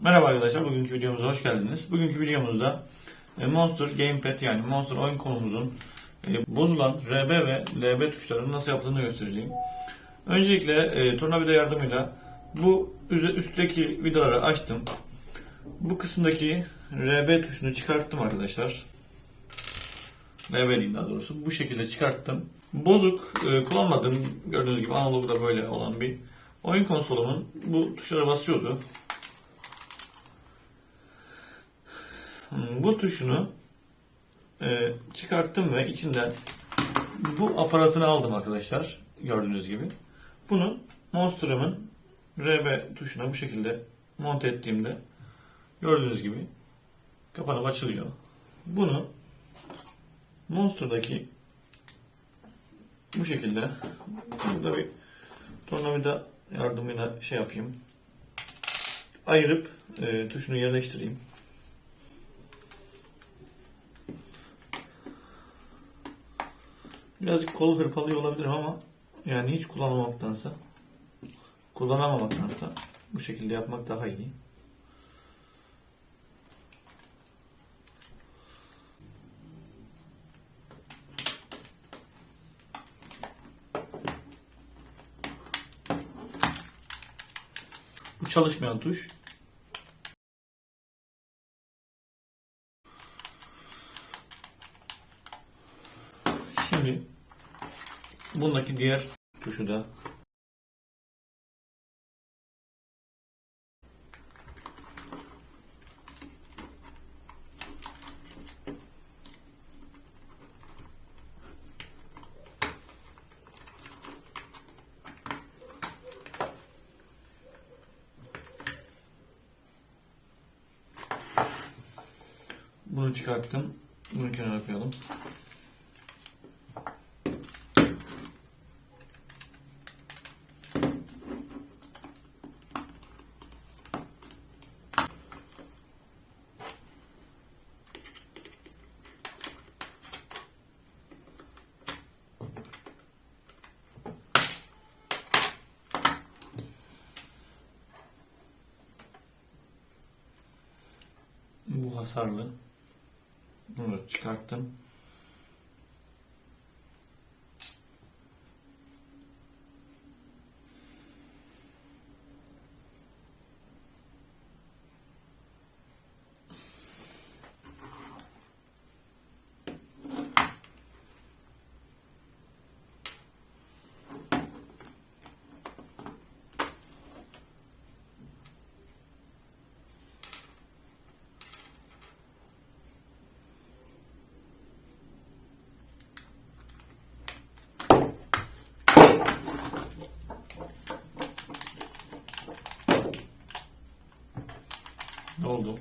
Merhaba arkadaşlar, bugünkü videomuza hoş geldiniz. Bugünkü videomuzda e, Monster Gamepad yani Monster oyun konumuzun e, bozulan RB ve LB tuşlarının nasıl yapıldığını göstereceğim. Öncelikle e, tornavida yardımıyla bu üstteki vidaları açtım. Bu kısımdaki RB tuşunu çıkarttım arkadaşlar. LB diyeyim daha doğrusu. Bu şekilde çıkarttım. Bozuk, e, kullanmadığım gördüğünüz gibi analogu da böyle olan bir oyun konsolumun bu tuşlara basıyordu. Bu tuşunu e, çıkarttım ve içinden bu aparatını aldım arkadaşlar. Gördüğünüz gibi. Bunu Monster'ımın RB tuşuna bu şekilde monte ettiğimde gördüğünüz gibi kapanıp açılıyor. Bunu Monster'daki bu şekilde burada bir tornavida yardımıyla şey yapayım. Ayırıp e, tuşunu yerleştireyim. Birazcık kol hırpalıyor olabilirim ama yani hiç kullanmamaktansa kullanamamaktansa bu şekilde yapmak daha iyi. Bu çalışmayan tuş. Şimdi bundaki diğer tuşu da bunu çıkarttım. Bunu kenara koyalım. Bu hasarlı. Bunu çıkarttım. Oldu?